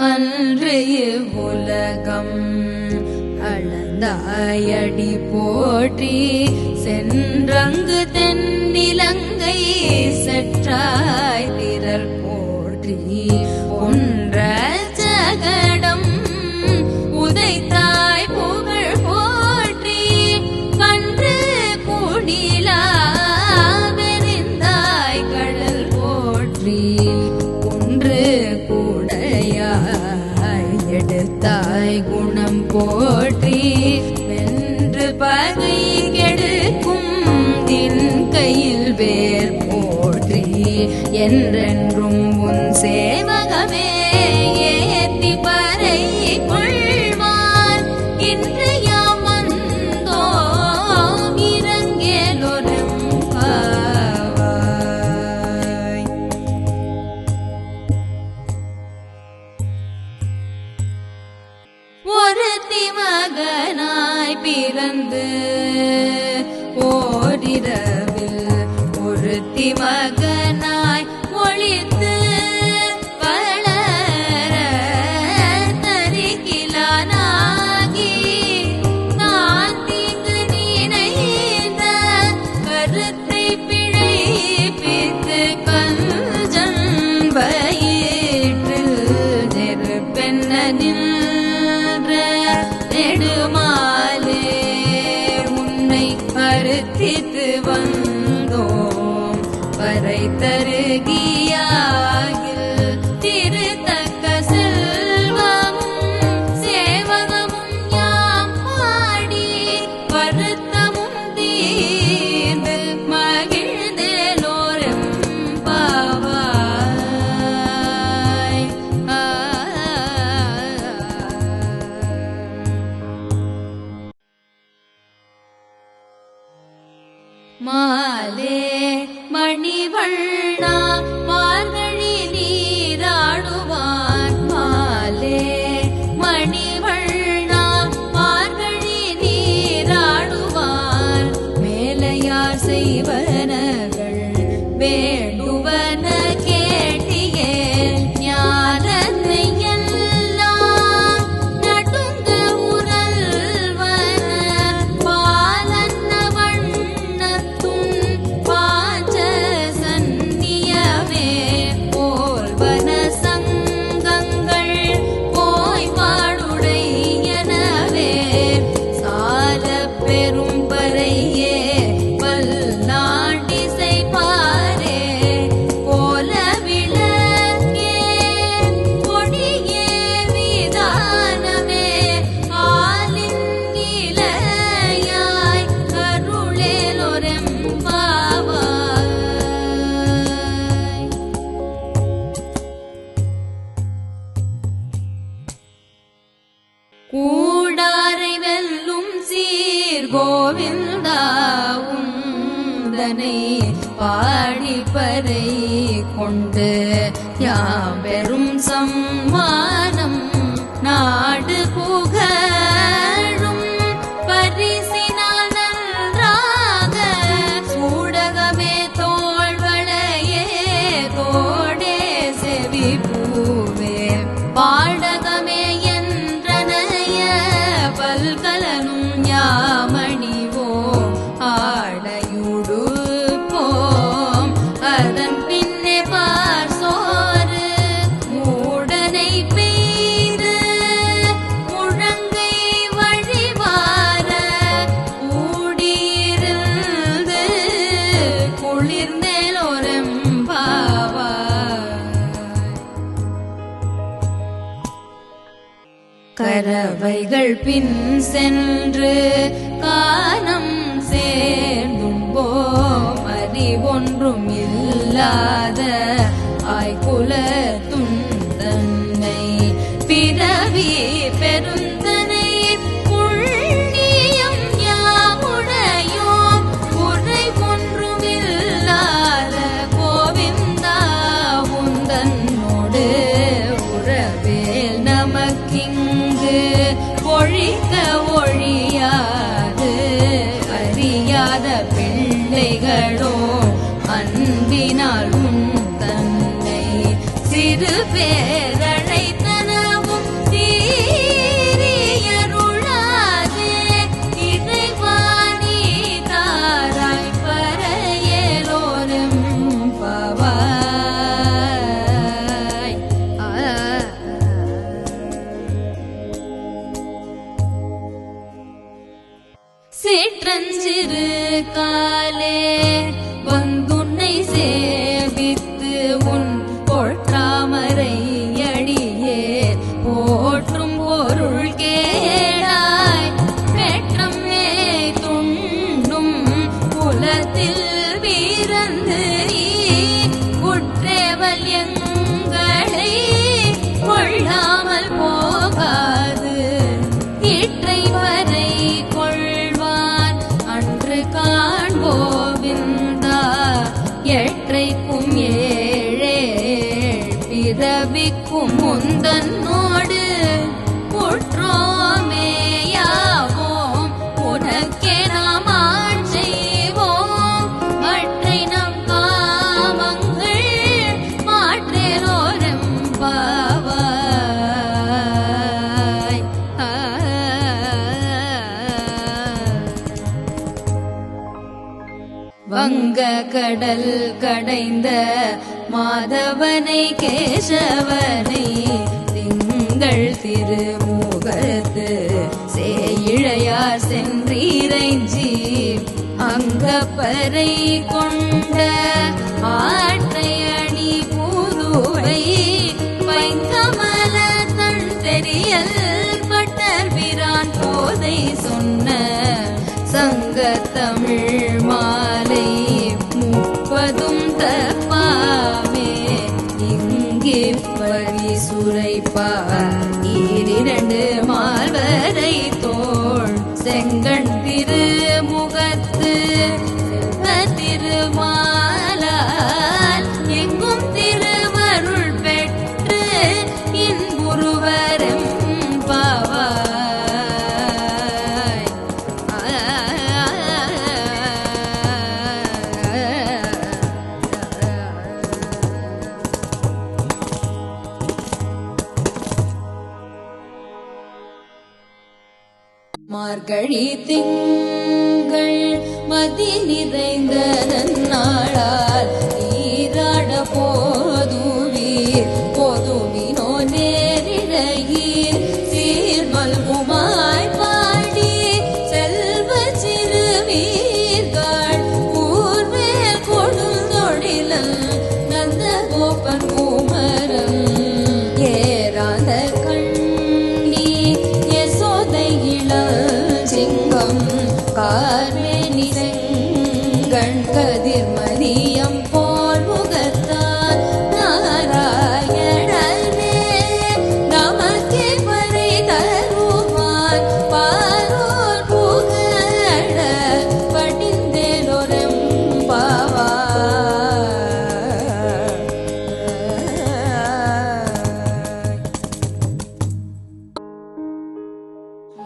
அன்றைய உலகம் அளந்தாயடி போற்றி சென்றங்கு தென்னிலங்கை செற்றாய் திரள் போற்றி. ஒன்ற ஜகடம் உதைத்தாய் புகழ் போற்றி கன்று குடிலா வெறிந்தாய் கடல் போற்றி. ஒன்று கூடை எடுத்தாய் குணம் போற்றி. வென்று பகை கெடுக்கும் தின் கையில் வேர் போற்றி. என்றென்றும் ter um கோவிந்தாவும் தனை பாடிப்பதை கொண்டு யாம்பெற கரவைகள் பின் சென்று காணம் சேர்ந்தும் போம். அறிவொன்றும் இல்லாத கடல் கடைந்த மாதவனை கேசவனை திங்கள் திருமுகத்து சேயிழையார் சென்றீரைஞ்சி அங்கப்பறை கொண்ட ஆற்றையணி பூருவை பைங்கமல தன் தெரியல் திருமுகத்து திருமா மார்கழி திங்கள் மதி நிறைந்த நன்னாளா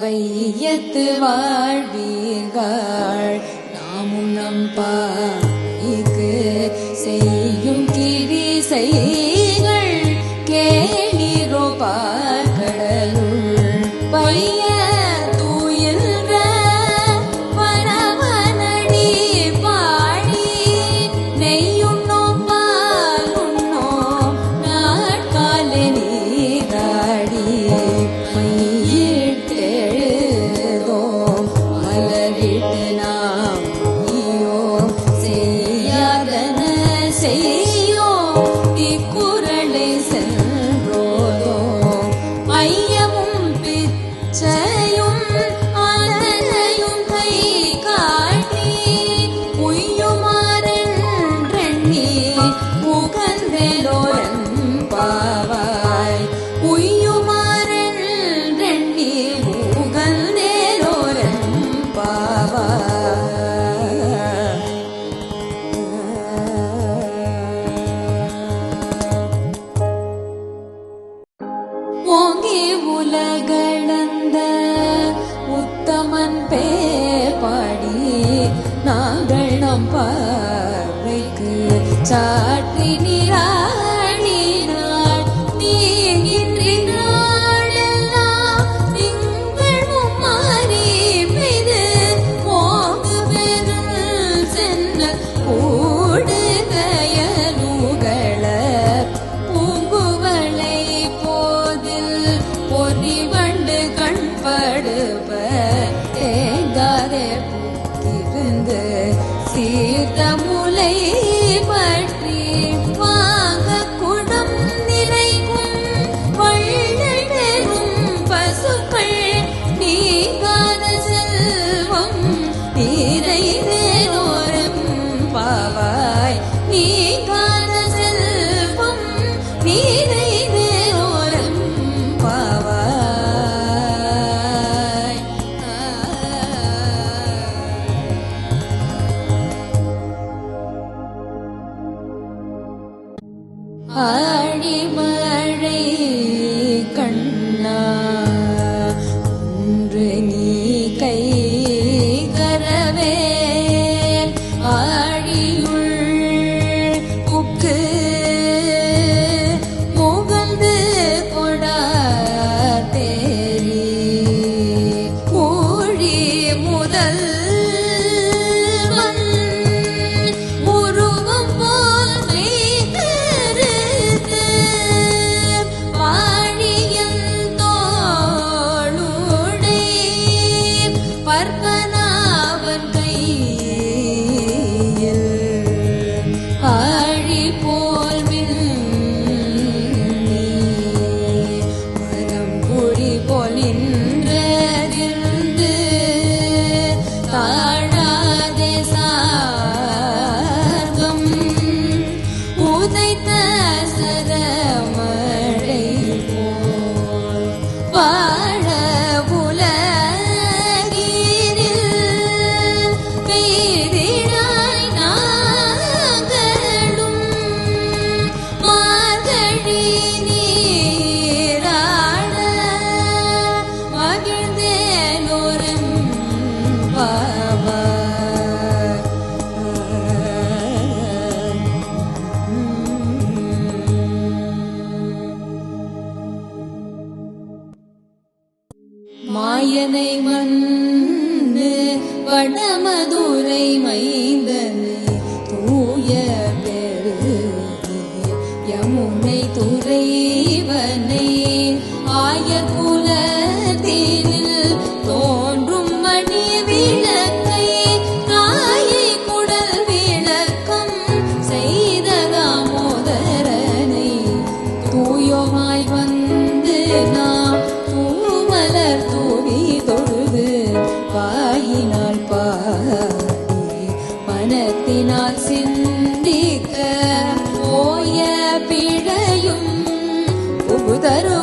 வையத்து வாழ்வீர்கள். நாமும் நம்பா சாற்றினியா மழை அழிம ஆயர் குலத்தினில் தோன்றும் மணி விளக்கை தாயை குடல் விளக்கம் செய்த தாமோதரனை தூயோமாய் வந்து நாம் தூமலர் தூவி தொழுது வாயினால் பாடி மனத்தினால் சிந்திக்க போய பிழையும் புகுதருவான்